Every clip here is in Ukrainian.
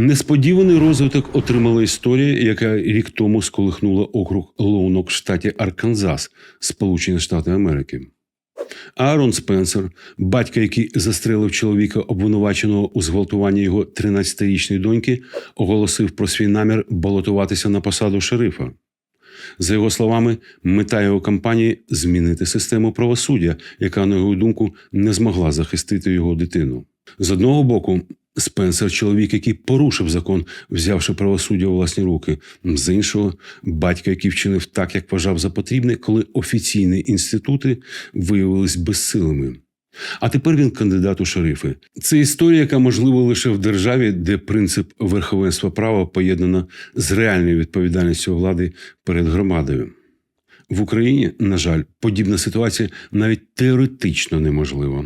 Несподіваний розвиток отримала історія, яка рік тому сколихнула округ Лоунок в штаті Арканзас, Сполучені Штати Америки. Аарон Спенсер, батько, який застрелив чоловіка, обвинуваченого у зґвалтуванні його 13-річної доньки, оголосив про свій намір балотуватися на посаду шерифа. За його словами, мета його кампанії змінити систему правосуддя, яка, на його думку, не змогла захистити його дитину. З одного боку, Спенсер чоловік, який порушив закон, взявши правосуддя у власні руки. З іншого, батько, який вчинив так, як вважав за потрібне, коли офіційні інститути виявились безсилими. А тепер він кандидат у шерифи. Це історія, яка можлива лише в державі, де принцип верховенства права поєднано з реальною відповідальністю влади перед громадою. В Україні, на жаль, подібна ситуація навіть теоретично неможлива.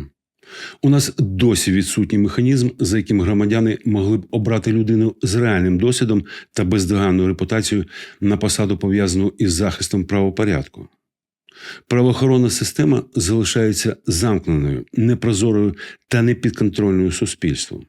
У нас досі відсутній механізм, за яким громадяни могли б обрати людину з реальним досвідом та бездоганною репутацією на посаду, пов'язану із захистом правопорядку. Правоохоронна система залишається замкненою, непрозорою та непідконтрольною суспільству.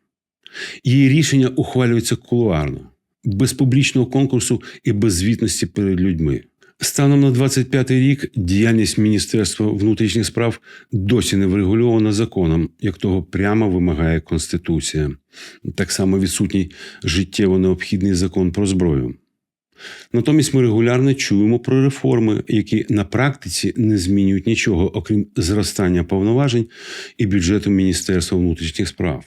Її рішення ухвалюються кулуарно, без публічного конкурсу і без звітності перед людьми. Станом на 25-й рік діяльність Міністерства внутрішніх справ досі не врегульована законом, як того прямо вимагає Конституція. Так само відсутній життєво необхідний закон про зброю. Натомість ми регулярно чуємо про реформи, які на практиці не змінюють нічого, окрім зростання повноважень і бюджету Міністерства внутрішніх справ.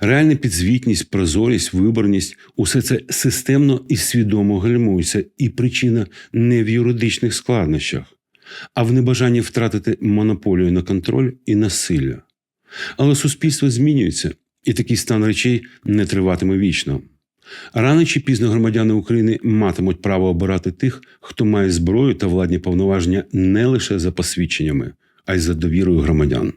Реальна підзвітність, прозорість, виборність усе це системно і свідомо гальмується, і причина не в юридичних складнощах, а в небажанні втратити монополію на контроль і насилля. Але суспільство змінюється, і такий стан речей не триватиме вічно. Рано чи пізно громадяни України матимуть право обирати тих, хто має зброю та владні повноваження не лише за посвідченнями, а й за довірою громадян.